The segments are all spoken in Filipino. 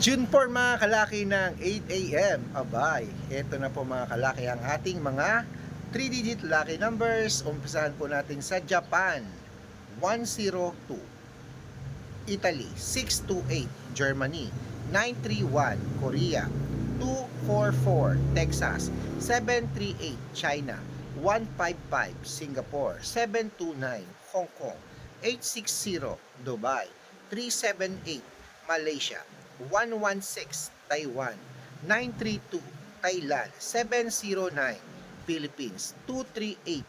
June 4 mga kalaki ng 8 a.m. Abay, ito na po mga kalaki ang ating mga 3-digit lucky numbers. Umpisahan po natin sa Japan, 102. Italy, 628. Germany, 931. Korea, 244. Texas, 738. China, 155. Singapore, 729. Hong Kong, 860. Dubai, 378. Malaysia, 116 Taiwan 932 Thailand 709 Philippines 238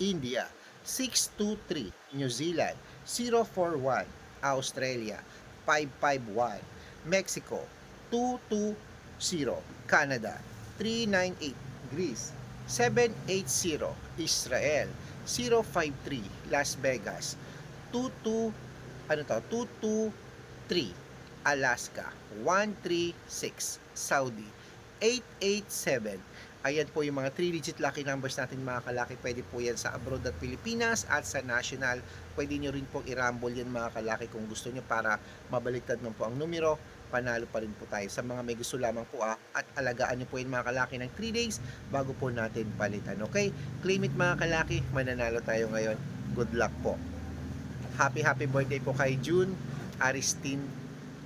India 623 New Zealand 041 Australia 551 Mexico 220 Canada 398 Greece 780 Israel 053 Las Vegas 22 ano to 223 Alaska 136 Saudi 887 Ayan po yung mga 3-digit lucky numbers natin mga kalaki. Pwede po yan sa abroad at Pilipinas at sa national. Pwede nyo rin pong i-rumble yan mga kalaki kung gusto nyo para mabaliktad mo po ang numero. Panalo pa rin po tayo. Sa mga may gusto lamang po ah, at alagaan nyo po yung mga kalaki ng 3 days bago po natin palitan. Okay? Claim it mga kalaki. Mananalo tayo ngayon. Good luck po. Happy happy birthday po kay June Aristine.